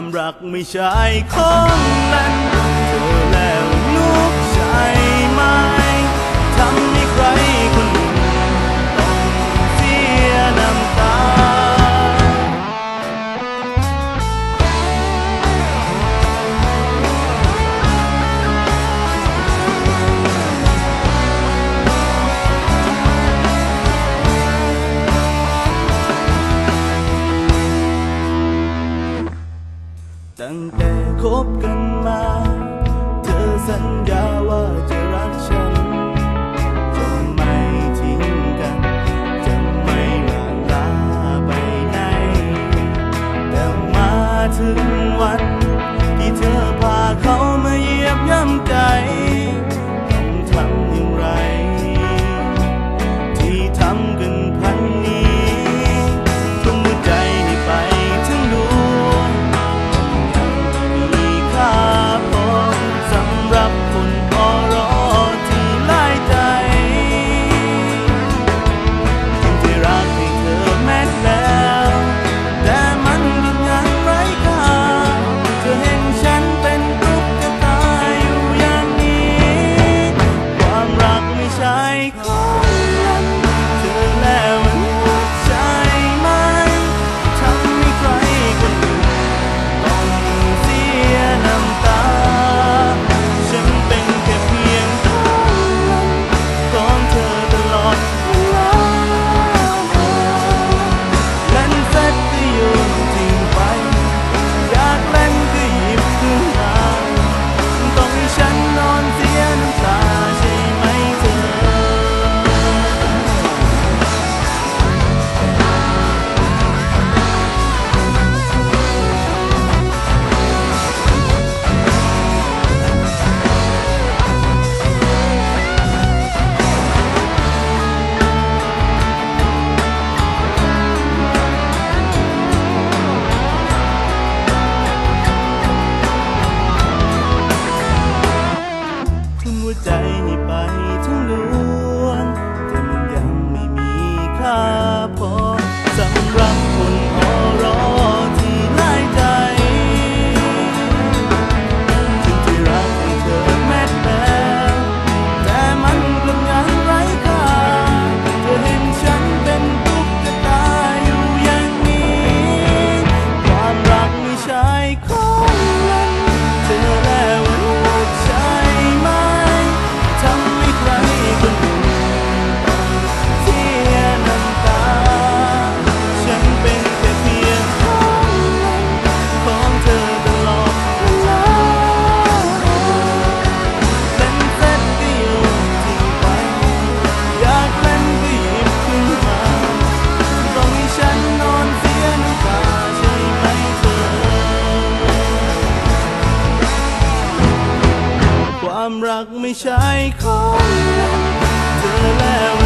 ความรักไม่ใช่ของนั้น ตั้งแต่คบกันมา เธอสัญญาว่าจะ รักไม่ใช่ของเธอแล้ว